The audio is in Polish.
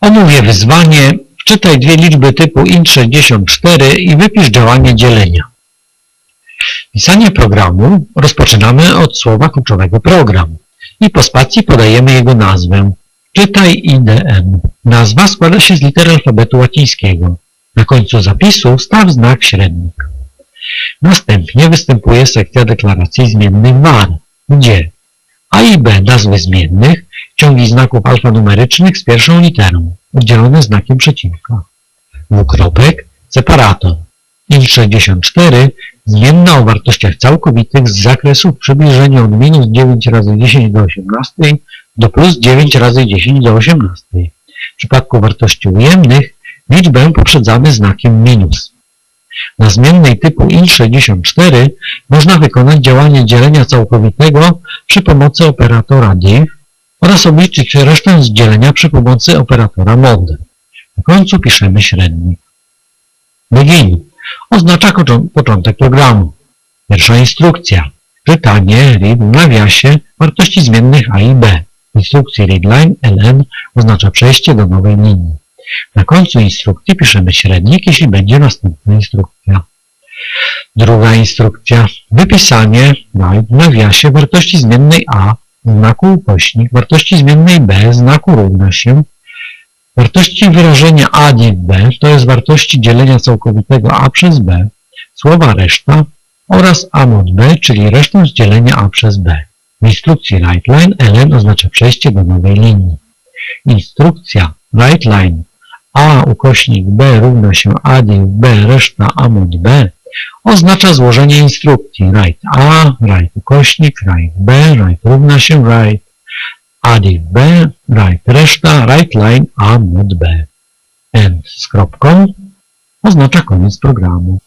Omówię wyzwanie. Wczytaj dwie liczby typu int64 i wypisz działanie dzielenia. Pisanie programu rozpoczynamy od słowa kluczowego program i po spacji podajemy jego nazwę. Czytaj IDM. Nazwa składa się z liter alfabetu łacińskiego. Na końcu zapisu staw znak średnik. Następnie występuje sekcja deklaracji zmiennych var, gdzie a i b nazwy zmiennych, ciągi znaków alfanumerycznych z pierwszą literą, oddzielone znakiem przeciwka. Dwukropek, separator. int64, zmienna o wartościach całkowitych z zakresu w przybliżeniu od minus 9 razy 10 do 18 do plus 9 razy 10 do 18. W przypadku wartości ujemnych liczbę poprzedzamy znakiem minus. Na zmiennej typu int64 można wykonać działanie dzielenia całkowitego przy pomocy operatora div oraz obliczyć resztę z dzielenia przy pomocy operatora mod. Na końcu piszemy średnik. Begin oznacza początek programu. Pierwsza instrukcja. Czytanie read w nawiasie wartości zmiennych a i b. Instrukcji readline ln oznacza przejście do nowej linii. Na końcu instrukcji piszemy średnik, jeśli będzie następna instrukcja. Druga instrukcja. Wypisanie w nawiasie wartości zmiennej a znaku ukośnik, wartości zmiennej b znaku równa się, wartości wyrażenia a div b to jest wartości dzielenia całkowitego a przez b, słowa reszta oraz a mod b, czyli resztę z dzielenia a przez b. W instrukcji writeline ln oznacza przejście do nowej linii. Instrukcja writeline a ukośnik b równa się a div b reszta a mod b oznacza złożenie instrukcji write a, write ukośnik, write b, write równa się write a div b, write reszta, write line a mod b. End z kropką oznacza koniec programu.